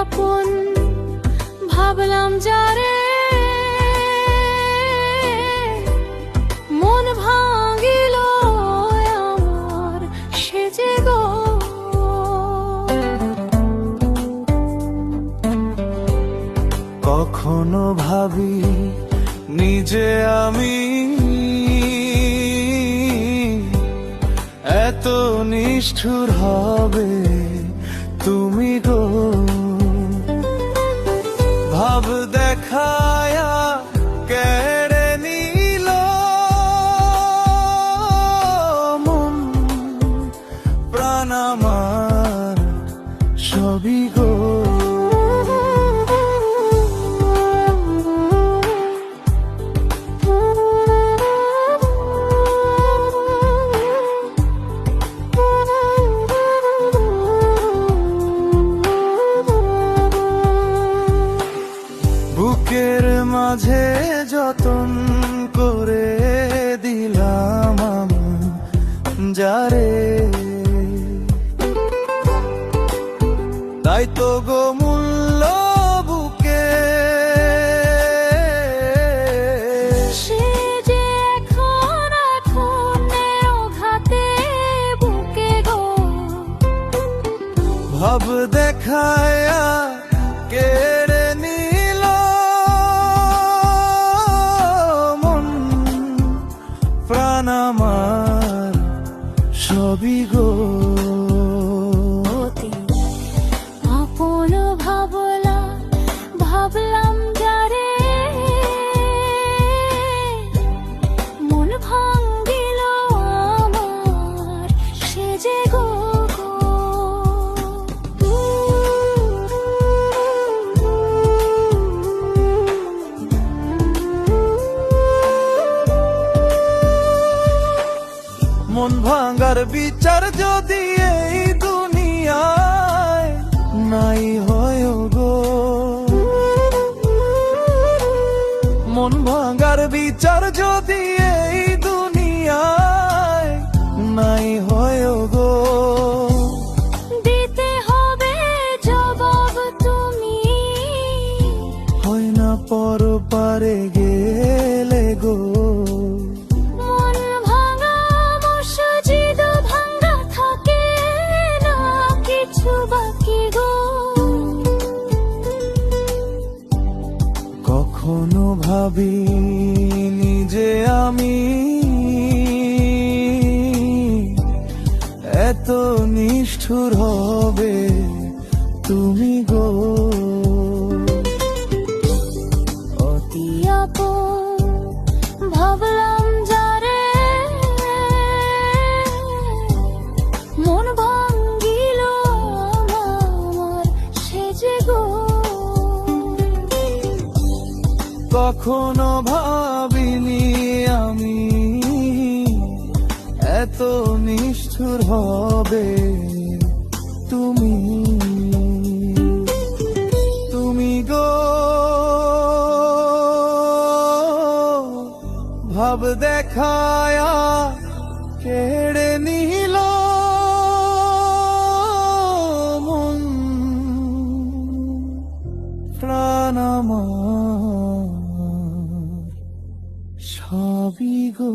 আপন, ভাবলাম যারে। মন ভাঙিল আমার, সে যে গো। কখনো ভাবি নিজে আমি এত নিষ্ঠুর হবে। দেখায়া বুকের মাঝে যতন করে দিলাম যারে। তাই তো গো মূল্য বুকে। ভাব দেখায়া কেড়ে Oh. মন ভাঙার বিচার যদি এই দুনিয়ায় নাই হয় গো। মন ভাঙার বিচার যদি এই দুনিয়ায় নাই হয় গো। দিতে হবে জবাব তুমি। হয় না পর পারে ভাবি নিজে আমি। এত নিষ্ঠুর হবে কখনো ভাবিনি আমি। এত নিষ্ঠুর হবে তুমি। তুমি গো ভাব দেখায়া নবী গো।